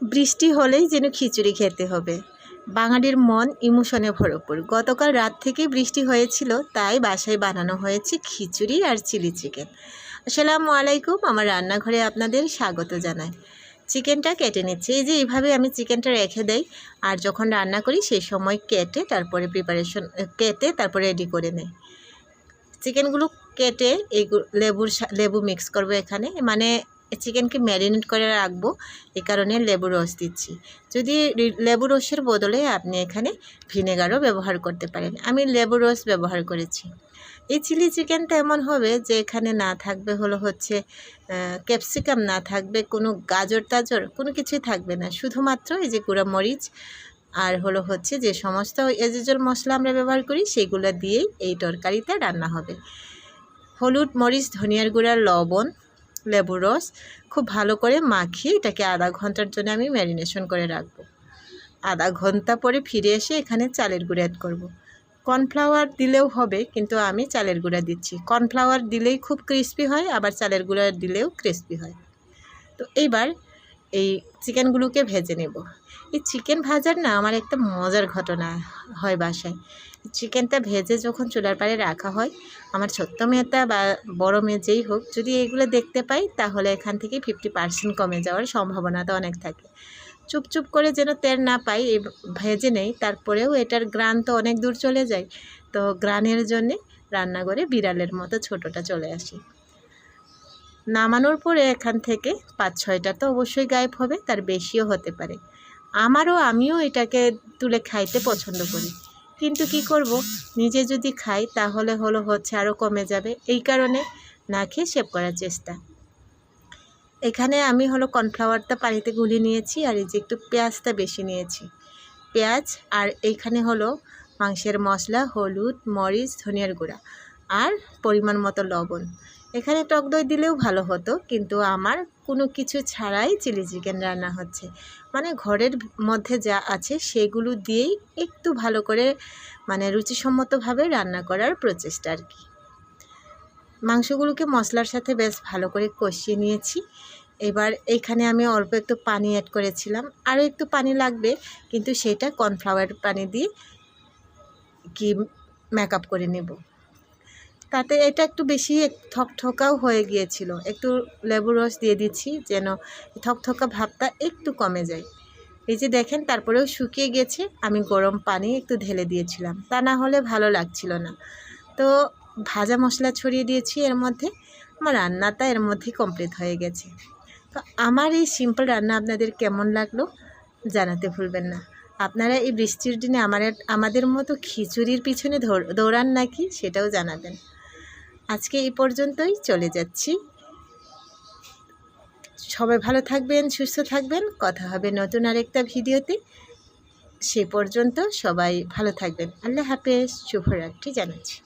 বৃষ্টি হলেই যেন খিচুড়ি খেতে হবে। বাঙালির মন ইমোশনে ভরপুর। গতকাল রাত থেকে বৃষ্টি হয়েছিল, তাই বাসায় বানানো হয়েছে খিচুড়ি আর চিলি চিকেন। আসসালামু আলাইকুম, আমার রান্নাঘরে আপনাদের স্বাগত জানাই। চিকেনটা কেটে নিচ্ছি। এই যে এইভাবে আমি চিকেনটা রেখে দেই, আর যখন রান্না করি সেই সময় কেটে তারপরে প্রিপারেশন কেটে তারপরে রেডি করে নেই। চিকেনগুলো কেটে এই লেবুর লেবু মিক্স করব এখানে। মানে চিকেনকে ম্যারিনেট করে রাখব এই কারণে লেবু রস দিচ্ছি। যদি লেবু রসের বদলে আপনি এখানে ভিনেগারও ব্যবহার করতে পারেন। আমি লেবু রস ব্যবহার করেছি। এই চিলি চিকেনটা এমন হবে যে এখানে না থাকবে হলো হচ্ছে ক্যাপসিকাম, না থাকবে কোনো গাজর টাজর, কোনো কিছুই থাকবে না। শুধুমাত্র এই যে মরিচ আর হলো হচ্ছে যে সমস্ত এজেজল মশলা আমরা ব্যবহার করি সেইগুলো দিয়েই এই তরকারিতে রান্না হবে। হলুদ মরিচ, ধনিয়ার গুঁড়া, লবণ লেবু রস, খুব ভালো করে মাখিয়ে এটাকে আধা ঘণ্টার জন্য আমি ম্যারিনেশন করে রাখব। আধা ঘণ্টা পরে ফিরে এসে এখানে চালের গুঁড়ো অ্যাড করব। কর্নফ্লাওয়ার দিলেও হবে, কিন্তু আমি চালের গুঁড়া দিচ্ছি। কর্নফ্লাওয়ার দিলেই খুব ক্রিস্পি হয়, আবার চালের গুঁড়া দিলেও ক্রিস্পি হয়। তো এইবার এই চিকেনগুলোকে ভেজে নেব। এই চিকেন ভাজার না আমার একটা মজার ঘটনা হয় বাসায়। চিকেনটা ভেজে যখন চুলার পাড়ে রাখা হয়, আমার ছোট্ট মেয়েটা বা বড় মেয়ে যেই হোক, যদি এগুলো দেখতে পাই, তাহলে এখান থেকে ফিফটি পার্সেন্ট কমে যাওয়ার সম্ভাবনাটা অনেক থাকে। চুপ চুপ করে যেন তেল না পাই ভেজে নেই, তারপরেও এটার গ্রান তো অনেক দূর চলে যায়। তো গ্রানের জন্যে রান্নাঘরে বিড়ালের মতো ছোটোটা চলে আসে। নামানোর পরে এখান থেকে পাঁচ ছয়টা তো অবশ্যই গায়েব হবে, তার বেশিও হতে পারে। আমারও আমিও এটাকে তুলে খাইতে পছন্দ করি। কিন্তু কি করব? নিজে যদি খাই, তাহলে হলো হচ্ছে আরও কমে যাবে। এই কারণে না খেয়ে সেভ করার চেষ্টা। এখানে আমি হলো কর্নফ্লাওয়ারটা পানিতে গুলি নিয়েছি আর এই যে একটু পেঁয়াজটা বেশি নিয়েছি। পেঁয়াজ আর এইখানে হলো মাংসের মশলা, হলুদ, মরিচ, ধনিয়ার গুঁড়া আর পরিমাণ মতো লবণ। এখানে টক দই দিলেও ভালো হতো, কিন্তু আমার কোনো কিছু ছাড়াই চিলি চিকেন রান্না হচ্ছে। মানে ঘরের মধ্যে যা আছে সেগুলো দিয়েই একটু ভালো করে মানে রুচিসম্মতভাবে রান্না করার প্রচেষ্টা আর কি। মাংসগুলোকে মশলার সাথে বেশ ভালো করে কষিয়ে নিয়েছি। এবার এইখানে আমি অল্প একটু পানি অ্যাড করেছিলাম। আরও একটু পানি লাগবে, কিন্তু সেটা কর্নফ্লাওয়ার পানি দিয়ে কি মেকআপ করে নেব। তাতে এটা একটু বেশি থকথকাও হয়ে গিয়েছিল। একটু লেবু রস দিয়ে দিচ্ছি যেন থকথকা ভাবটা একটু কমে যায়। এই যে দেখেন, তারপরেও শুকিয়ে গেছে। আমি গরম পানি একটু ঢেলে দিয়েছিলাম। তা না হলে ভালো লাগছিল না। তো ভাজা মশলা ছড়িয়ে দিয়েছি এর মধ্যে। আমার রান্নাটা এর মধ্যেই কমপ্লিট হয়ে গেছে। তো আমার এই সিম্পল রান্না আপনাদের কেমন লাগল জানাতে ভুলবেন না। আপনারা এই বৃষ্টির দিনে আমার আমাদের মতো খিচুড়ির পিছনে দৌড়- দৌড়ান নাকি সেটাও জানাবেন। আজকে এই পর্যন্তই, চলে যাচ্ছি। সবাই ভালো থাকবেন, সুস্থ থাকবেন, কথা হবে নতুন আরেকটা ভিডিওতে। সে পর্যন্ত সবাই ভালো থাকবেন। আল্লাহ হাফেজ, শুভরাত্রি জানাচ্ছি।